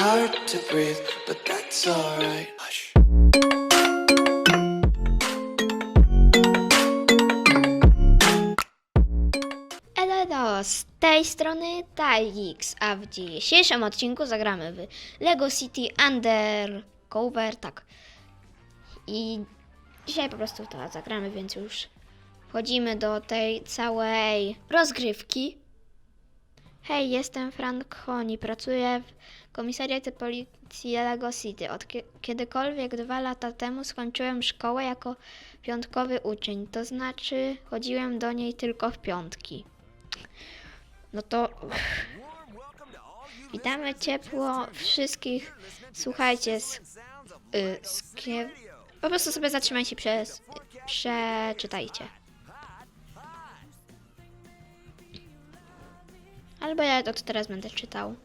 hard to breathe, but that's alright. Elo, z tej strony Tajix, a w dzisiejszym odcinku zagramy w Lego City Undercover, tak. I dzisiaj po prostu to zagramy, więc już wchodzimy do tej całej rozgrywki. Hej, jestem Frank Honi, pracuję w komisariacie policji Lego City. Od kie- kiedykolwiek dwa lata temu skończyłem szkołę jako piątkowy uczeń, to znaczy chodziłem do niej tylko w piątki. No to witamy ciepło wszystkich. Słuchajcie, z, y, z po prostu sobie zatrzymajcie przez, przeczytajcie. Albo ja to teraz będę czytał.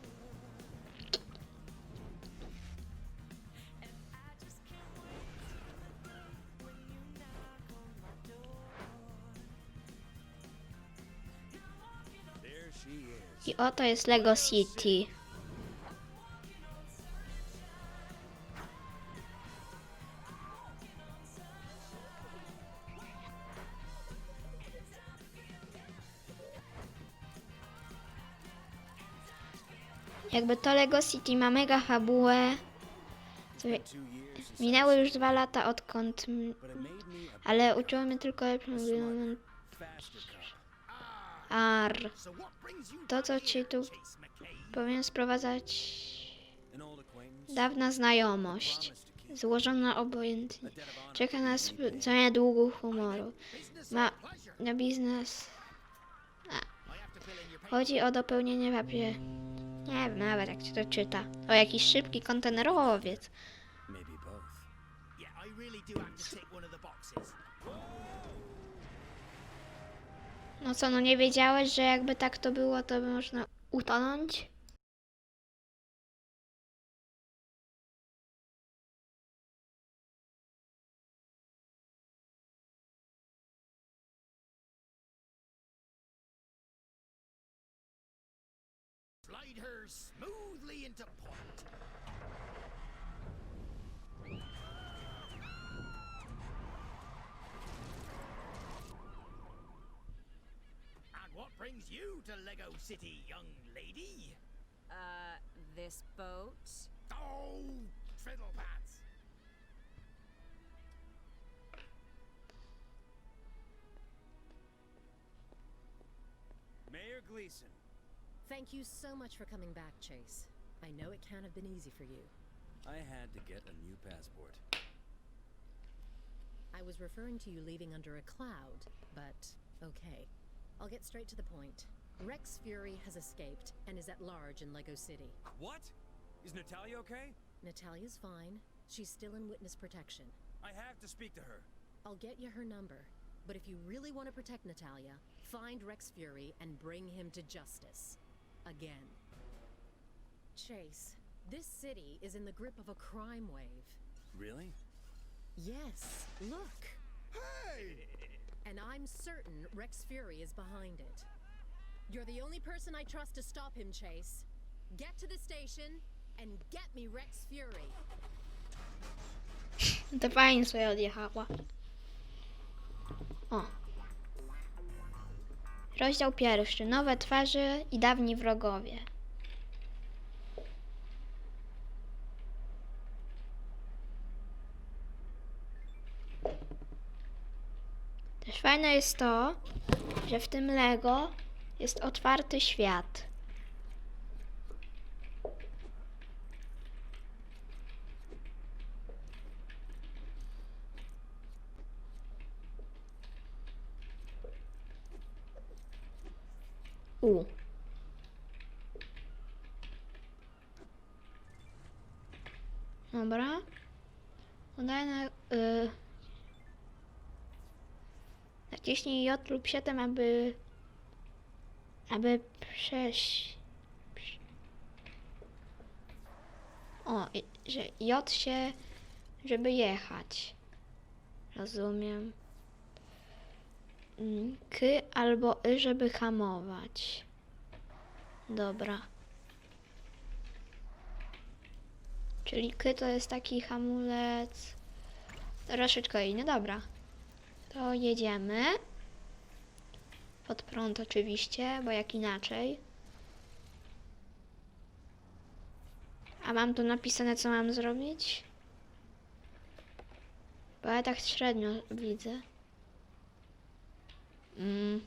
I oto jest Lego City. Jakby to Lego City ma mega fabułę. Minęły już dwa lata odkąd. Ale uczyło mnie tylko. Ar. To, co ci tu powinien sprowadzać dawna znajomość, złożona obojętnie. Czeka nas całe długu humoru. Ma na biznes. A. Chodzi o dopełnienie papieru. Nie wiem nawet jak się to czyta. O jakiś szybki kontenerowiec. Maybe both. Yeah, I really do have to tick one of the boxes. No co, no nie wiedziałeś, że jakby tak to było, to by można utonąć? Slide her smoothly into port. What brings you to Lego City, young lady? Uh, this boat? Oh, fiddlepats. Mayor Gleason. Thank you so much for coming back, Chase. I know it can't have been easy for you. I had to get a new passport. I was referring to you leaving under a cloud, but okay. I'll get straight to the point. Rex Fury has escaped and is at large in Lego City. What? Is Natalia okay? Natalia's fine. She's still in witness protection. I have to speak to her. I'll get you her number. But if you really want to protect Natalia, find Rex Fury and bring him to justice. Again. Chase, this city is in the grip of a crime wave. Really? Yes, look. Hey! And I'm certain Rex Fury is behind it. You're the only person I trust to stop him, Chase. Get to the station and get me Rex Fury. O. Rozdział pierwszy. Nowe twarze i dawni wrogowie. Też fajne jest to, że w tym Lego jest otwarty świat. U. Dobra. Udaje na... Y... Naciśnij J lub 7, aby... Aby przejść... O, że J się... Żeby jechać. Rozumiem. Mm, K albo Y, żeby hamować. Dobra. Czyli ky to jest taki hamulec troszeczkę inny. Dobra. To jedziemy. Pod prąd oczywiście, bo jak inaczej. A mam tu napisane, co mam zrobić? Bo ja tak średnio widzę. Mm.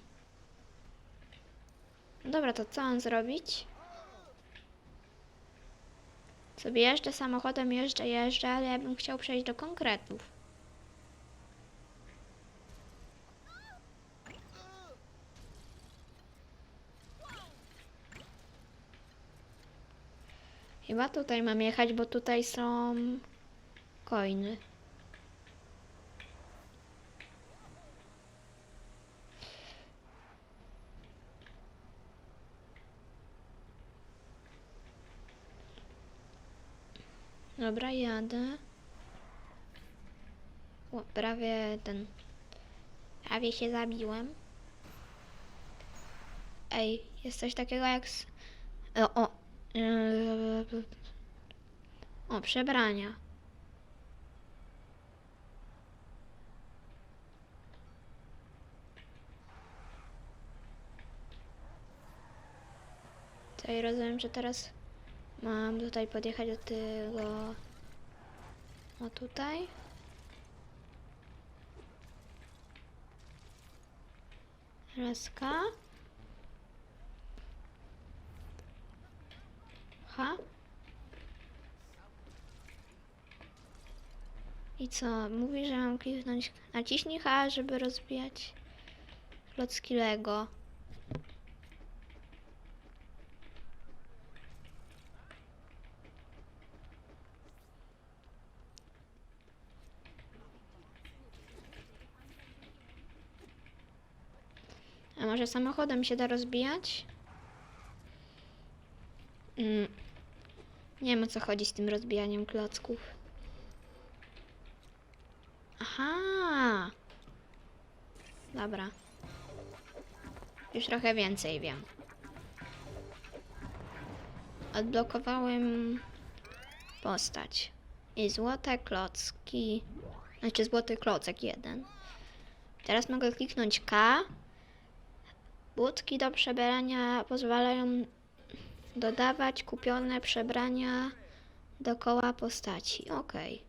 No dobra, to co mam zrobić? Sobie jeżdżę samochodem, jeżdżę, jeżdżę, ale ja bym chciał przejść do konkretów. Chyba tutaj mam jechać, bo tutaj są coiny. Dobra, jadę. O, prawie ten. Prawie się zabiłem. Ej, jest coś takiego jak. O, o. O, przebrania. Tutaj rozumiem, że teraz mam tutaj podjechać do tego. O tutaj. Raska. I co? Mówi, że mam kliknąć. Naciśnij H, żeby rozbijać klocki Lego. A może samochodem się da rozbijać? Mm. Nie wiem o co chodzi z tym rozbijaniem klocków. Aha! Dobra. Już trochę więcej wiem. Odblokowałem postać. I złote klocki. Znaczy złoty klocek jeden. Teraz mogę kliknąć K. Budki do przebierania pozwalają dodawać kupione przebrania do koła postaci. Okej.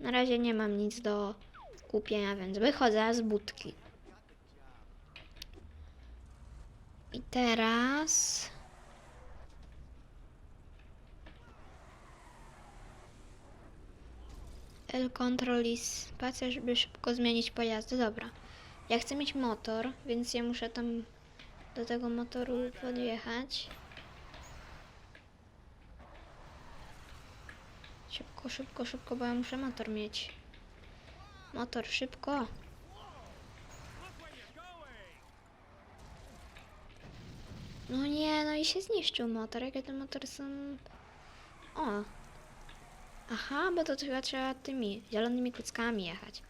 Na razie nie mam nic do kupienia, więc wychodzę z budki. I teraz. L control i spacja, żeby szybko zmienić pojazdy. Dobra. Ja chcę mieć motor, więc ja muszę tam do tego motoru podjechać. Szybko, szybko, szybko, bo ja muszę motor mieć. Motor, szybko. No nie, no i się zniszczył motor. Jakie te motory są... O. Aha, bo to chyba trzeba tymi zielonymi kuckami jechać.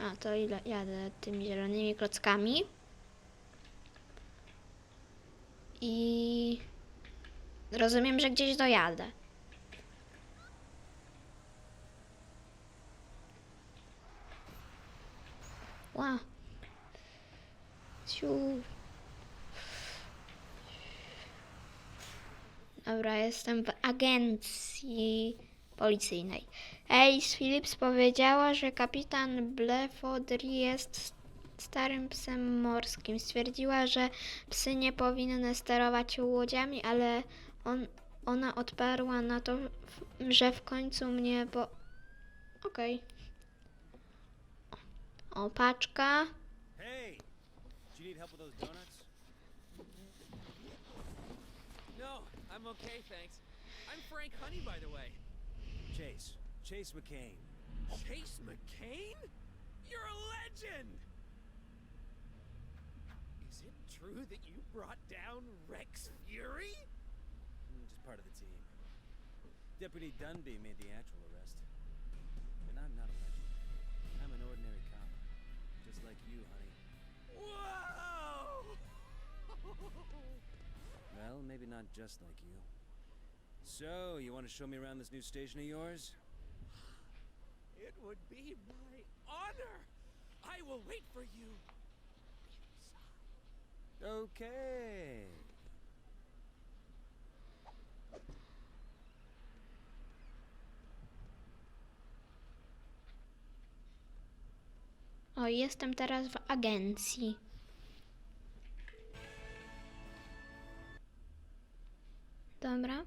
A, to ile jadę tymi zielonymi klockami. I rozumiem, że gdzieś dojadę. Wow. Ciu. Dobra, jestem w agencji policyjnej. Alice Phillips powiedziała, że kapitan Blefodry jest starym psem morskim. Stwierdziła, że psy nie powinny sterować łodziami, ale on, ona odparła na to, że w końcu mnie po... Okej. O, paczka. Hey! Do you need help with those donuts? No, I'm okay, thanks. I'm Frank Honey, by the way. Chase. Chase McCain. Chase McCain? You're a legend! Is it true that you brought down Rex Fury? Mm, just part of the team. Deputy Dunby made the actual arrest. And I'm not a legend. I'm an ordinary cop. Just like you, honey. Whoa! well, maybe not just like you. So, you want to show me around this new station of yours? It would be my honor. I will wait for you. Okay. O, jestem teraz w agencji. Dobra.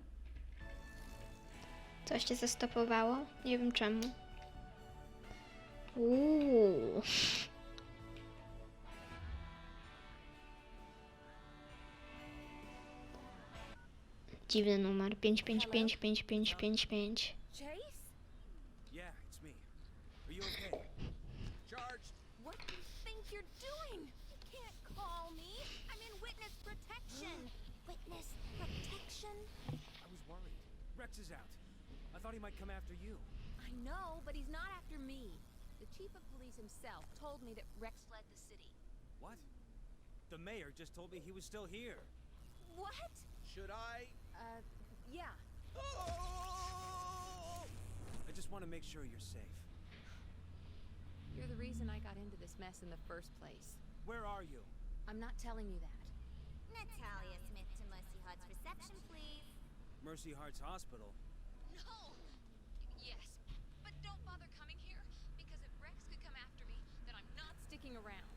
Coś cię zastopowało? Nie wiem czemu. Uuu. Dziwny numer. 55555555. Chase? Yeah, it's me. Are you okay? Charged. What do you think you're doing? You can't call me. I'm in witness protection. witness protection? I was worried. Rex is out. I thought he might come after you. I know, but he's not after me. The chief of police himself told me that Rex fled the city. What? The mayor just told me he was still here. What? Should I? Uh, yeah. Oh! I just want to make sure you're safe. You're the reason I got into this mess in the first place. Where are you? I'm not telling you that. Natalia Smith to Mercy Hut's reception, please. Mercy Hearts Hospital. No! Yes, but don't bother coming here, because if Rex could come after me, then I'm not sticking around.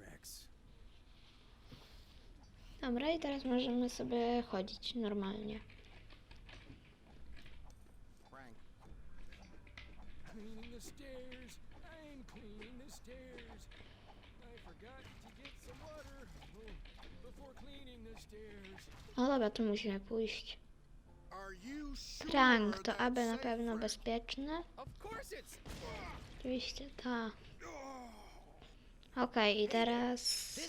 Rex. Dobra, i teraz możemy sobie chodzić normalnie. Frank. Cleaning the stairs. I'm cleaning the stairs. I forgot to get some water oh, before cleaning the stairs. No dobra, tu musimy pójść. Frank, to aby na pewno bezpieczne? Oczywiście, tak. Okej, i teraz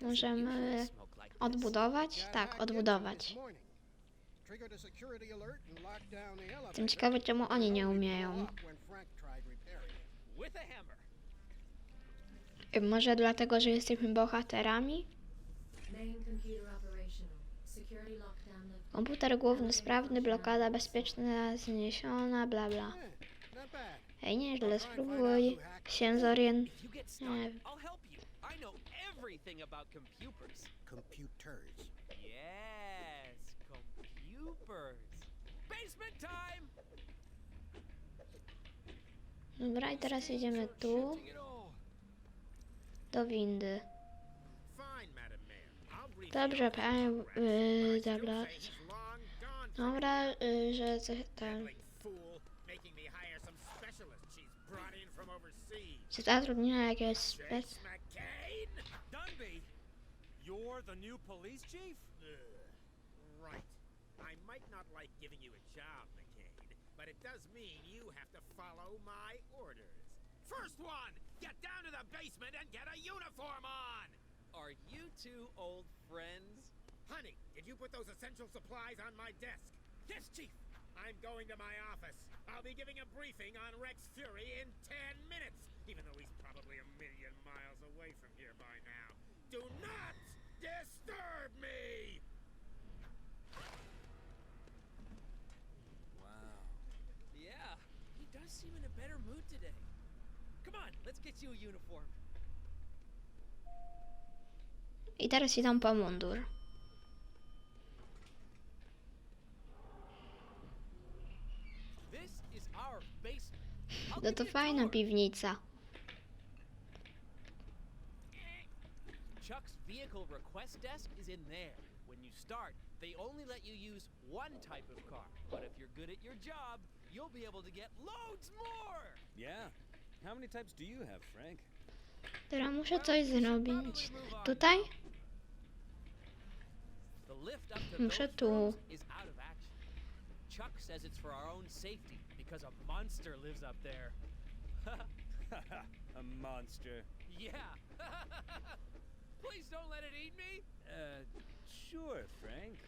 możemy odbudować? Tak, odbudować. Jestem ciekawy, czemu oni nie umieją. hammer. Y, Może dlatego, że jesteśmy bohaterami? Komputer główny sprawny, blokada bezpieczna zniesiona, bla bla. Ej, nieźle, spróbuj się stuck, Nie. Dobra, i teraz jedziemy tu. Do windy. Dobrze, panie, yy, dobra. Dobra, y, że coś tam. Czy zatrudniona jakieś spec... Jace McCain? Dunby! You're the new police chief? Ugh, right. I might not like giving you a job, McCain, but it does mean you have to follow my orders. First one, get down to the basement and get a uniform on. Are you two old friends? Honey, did you put those essential supplies on my desk? Yes, Chief. I'm going to my office. I'll be giving a briefing on Rex Fury in 10 minutes, even though he's probably a million miles away from here by now. Do not disturb me! I teraz idą po mundur. No to fajna piwnica. Chuck's vehicle request desk is in there. When you start, they only let you use one type of car. But if you're good at your job, you'll be able to get loads more. Yeah. How many types do you have, Frank? Teraz muszę coś zrobić. Tutaj? The lift Muszę tu. is out of action. Chuck says it's for our own safety because a monster lives up there. a monster. yeah. Please don't let it eat me. Uh, sure, Frank.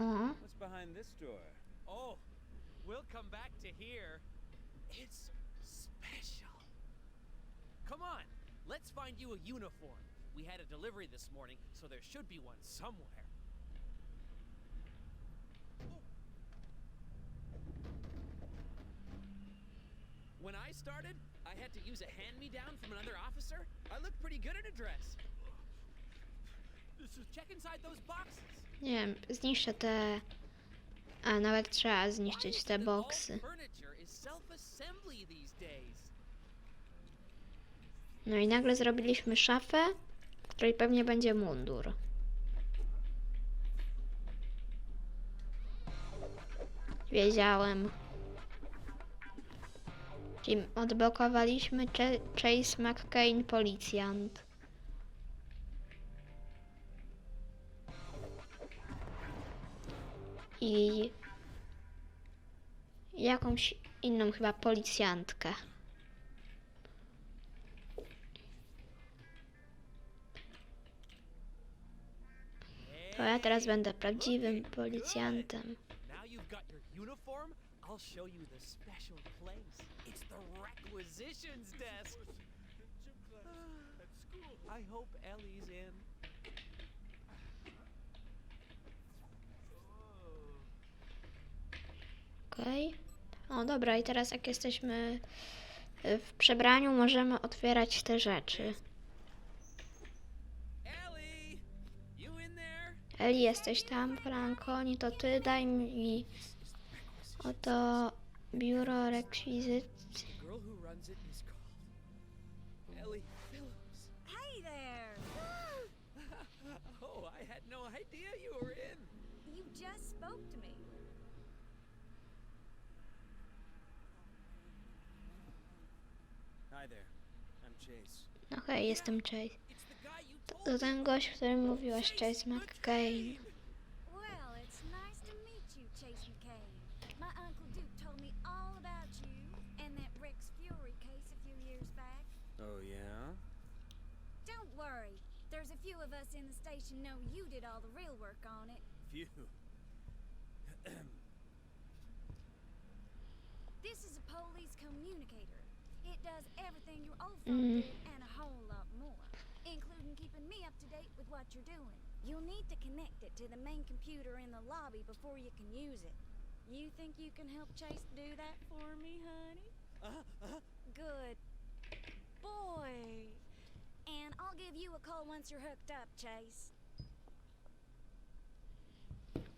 O, What's behind this door? Oh, we'll come back to here. It's special. Come on, let's find you a uniform. We had a delivery this morning, so there should be one somewhere. When I started, I had to use a hand-me-down from another officer. I look pretty good in a dress. Check inside those boxes. Wiem, zniszczę te... A, nawet trzeba zniszczyć te boksy. No i nagle zrobiliśmy szafę, w której pewnie będzie mundur. Wiedziałem. Czyli odblokowaliśmy Ch- Chase McCain, policjant. I jakąś inną chyba policjantkę. To ja teraz będę prawdziwym policjantem. Now you've got your uniform, I'll show you the special place. It's the requisitions desk. I hope Ellie's in. Okej. O, dobra, i teraz jak jesteśmy y, w przebraniu, możemy otwierać te rzeczy. Eli, jesteś tam, Frankoni, to ty daj mi oto biuro rekwizyt. Okej, jestem Chase. Told To ten gość, o którym mówiłaś, Chase McCain. To few. Oh, yeah? Don't worry. There's a few of us in the station know you did all the real work on it. Phew. This is a police communicator. It does everything your old phone Mhm. did and a whole lot more, including keeping me up to date with what you're doing. You'll need to connect it to the main computer in the lobby before you can use it. You think you can help Chase do that for me, honey? Uh-huh, uh-huh. Good boy. And I'll give you a call once you're hooked up, Chase.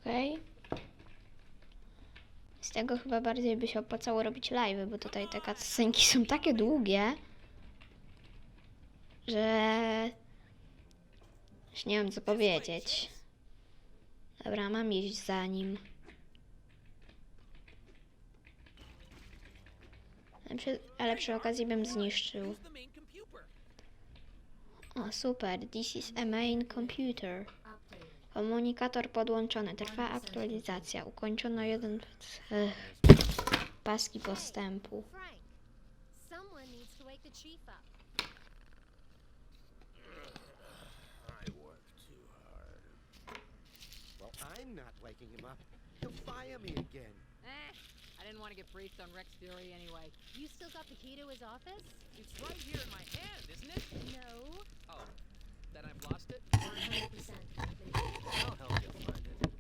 Okej. Z tego chyba bardziej by się opłacało robić live, bo tutaj te cutscenki są takie długie, że już nie wiem co powiedzieć. Dobra, mam iść za nim. Ale przy, okazji bym zniszczył. O, super. This is a main computer. Komunikator podłączony. Trwa aktualizacja. Ukończono jeden paski postępu. Someone. I'm not waking him up. He'll fire me again. Eh, I didn't want to get briefed on Rex Fury anyway. You still got the key to his office? It's right here in my hand, isn't it? No. Oh, then I've lost it? 100% I'll help you find it.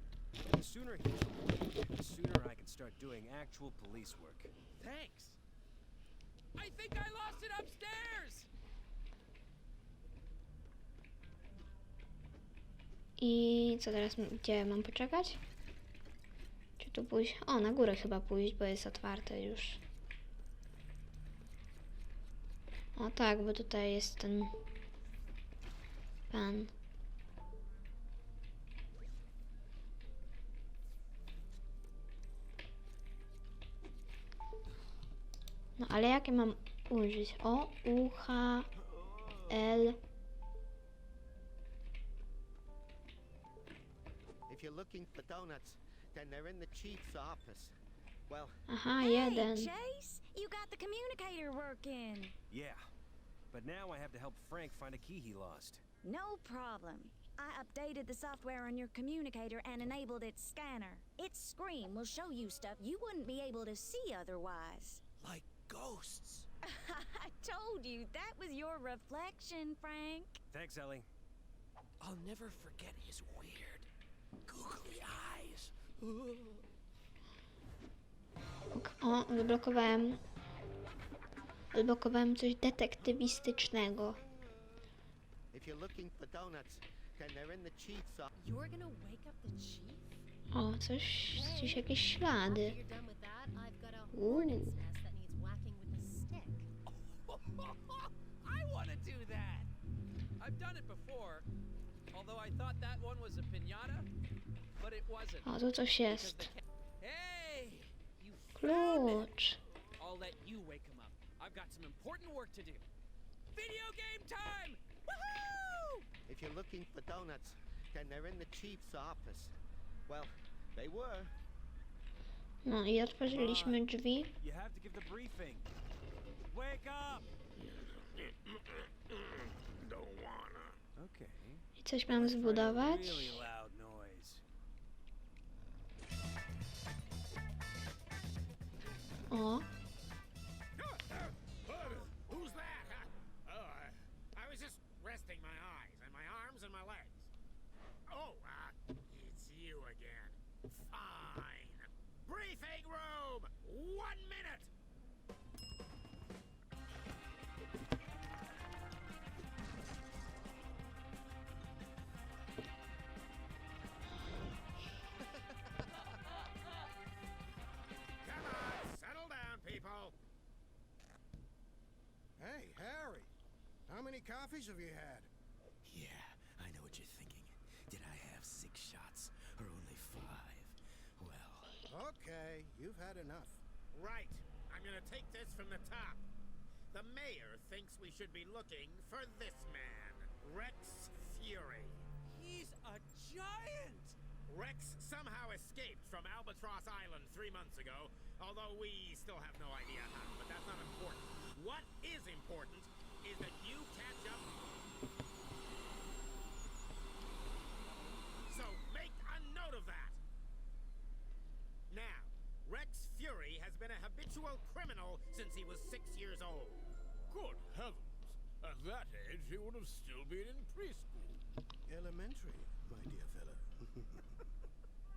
The sooner he's awake, the sooner I can start doing actual police work. Thanks. I think I lost it upstairs. Co teraz? Gdzie mam poczekać? Czy tu pójść? O, na górę chyba pójść, bo jest otwarte już. O tak, bo tutaj jest ten pan. No ale jakie mam użyć? O, U, H, L. If you're looking for donuts, then they're in the chief's office. Well, Aha, Hey, jeden. Chase, you got the communicator working. Yeah. But now I have to help Frank find a key he lost. No problem. I updated the software on your communicator and enabled its scanner. Its screen will show you stuff you wouldn't be able to see otherwise. Like ghosts. I told you that was your reflection, Frank. Thanks, Ellie. I'll never forget his weird, googly eyes. Ok, O, wyblokowałem. Wyblokowałem coś detektywistycznego. If you're looking for donuts, then they're in the chief's office. You're gonna wake up the chief? O, coś, gdzieś jakieś ślady. that, I've done it before, although I thought that one was a pinata. O, tu coś jest. Klucz. I'll let you wake him up. I've got some important work to do. Video game time! Woohoo! If you're looking for donuts, then they're in the chief's office. Well, they were. No i otworzyliśmy drzwi. You have to give the briefing. Wake up! Don't wanna. Okay. I coś mam zbudować. O, coffees have you had? Yeah, I know what you're thinking. Did I have six shots or only five? Well, Okay, you've had enough. right. I'm gonna take this from the top. The mayor thinks we should be looking for this man, Rex Fury. He's a giant! Rex somehow escaped from Albatross Island three months ago, although we still have no idea how, but that's not important. What is important is that you catch up. So make a note of that. Now, Rex Fury has been a habitual criminal since he was six years old. Good heavens! At that age, he would have still been in preschool. Elementary, my dear fellow.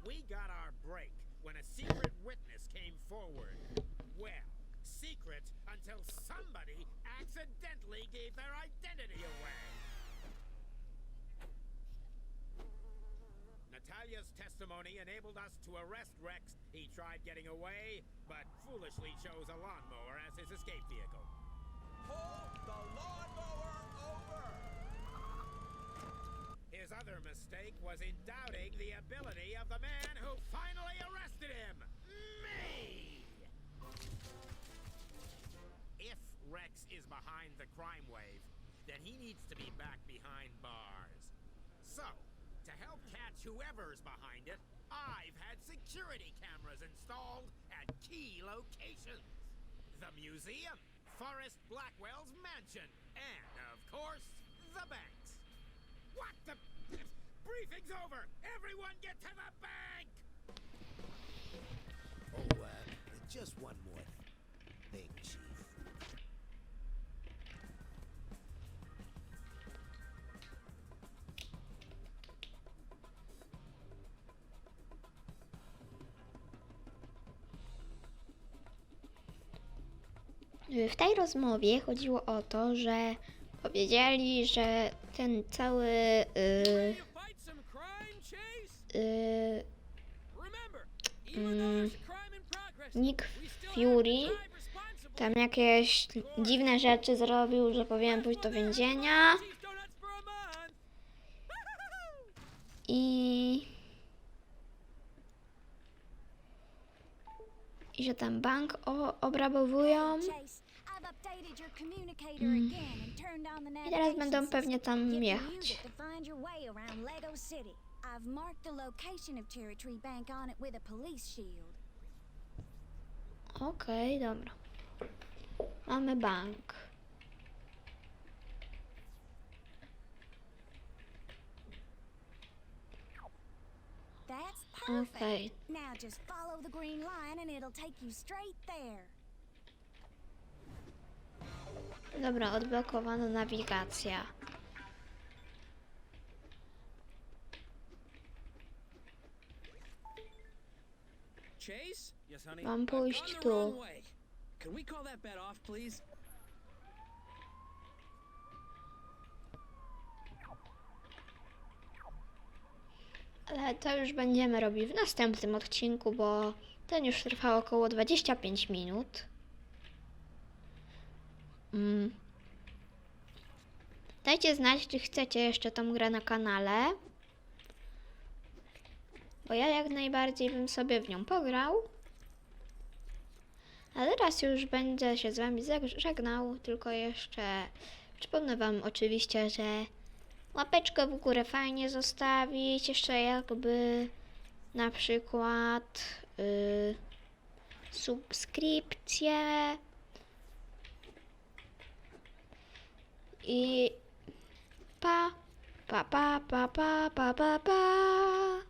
We got our break when a secret witness came forward. Well, secret until somebody accidentally gave their identity away. Natalia's testimony enabled us to arrest Rex. He tried getting away, but foolishly chose a lawnmower as his escape vehicle. Pull the lawnmower over! His other mistake was in doubting the ability of the man who finally arrested him me! If Rex is behind the crime wave, then he needs to be back behind bars. So, to help catch whoever's behind it, I've had security cameras installed at key locations the museum, Forrest Blackwell's mansion, and, of course, the banks. What the? Briefing's over! Everyone get to the bank! Oh, uh, just one more W tej rozmowie chodziło o to, że powiedzieli, że ten cały y, y, crime in progress, Nick Fury tam jakieś dziwne rzeczy zrobił, że powinien pójść do więzienia. I i że tam bank o, obrabowują. Chase, I've updated your communicator again and turned on the I teraz navigation będą pewnie system. tam You can jechać. use it to find your way around Lego City. I've marked the location of Cherry Tree Bank on it with a police shield. Okej, dobra. Mamy bank. That's perfect. Okej. Now just follow the green line and it'll take you straight there. Dobra, odblokowano nawigacja. Mam pójść tu. Ale to już będziemy robić w następnym odcinku, bo ten już trwał około 25 minut. Mm. Dajcie znać, czy chcecie jeszcze tą grę na kanale. Bo ja jak najbardziej bym sobie w nią pograł. A teraz już będę się z wami żegnał, tylko jeszcze przypomnę wam oczywiście, że łapeczkę w górę fajnie zostawić, jeszcze jakby na przykład y, subskrypcję i pa pa pa pa pa pa pa pa